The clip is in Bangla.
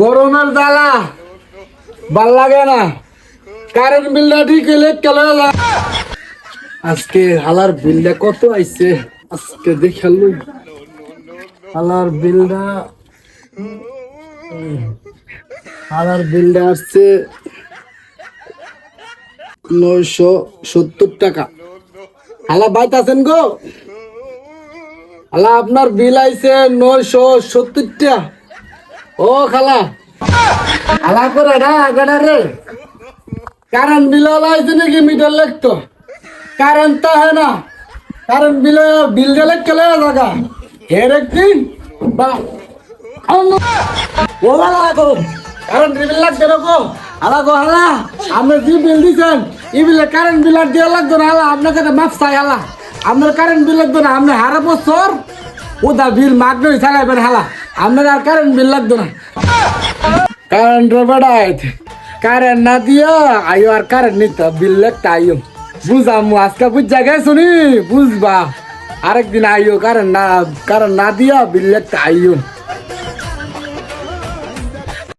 গরমের জ্বালা। ভালো লাগে না। কারেন্ট বিল বিলটা ঠিক হইলে কেন আজকে হালার বিলটা কত আইছে? আজকে দেখাল হালার বিলটা হালার বিলটা আসছে নয়শো সত্তর টাকা। হালা বাইত আছেন গো? হালা আপনার বিল আইছে নয়শো সত্তর টাকা ও খালা। খালা করে না গাড়া রে। কারেন্ট বিল আইছে নাকি মিটার লাগতো কারেন্ট তো হয় না। কারেন্ট বিল বিল গেলে কেলে লাগা। হের একদিন বা। ও বাবা গো। কারেন্ট বিল লাগছে গো। হালা গো হালা আপনি যে বিল দিছেন, এই বিলে কারেন্ট বিল আর দেওয়া লাগতো না হালা আপনার কাছে মাপ চাই হালা আপনার কারেন্ট বিল লাগতো না। আপনি হারা বছর ওদা বিল মাগনই চালাইবেন হালা আপনার আর কারেন্ট বিল লাগতো না। কারেন্ট বেড়ায় কারেন্ট না দিও আইও আর কারেন্ট নিতে বিল লাগতে আইও বুঝাম আজকে বুঝ জায়গায় শুনি বুঝবা। আরেকদিন আইও কারেন্ট না কারেন্ট না দিও বিল লাগতে আইও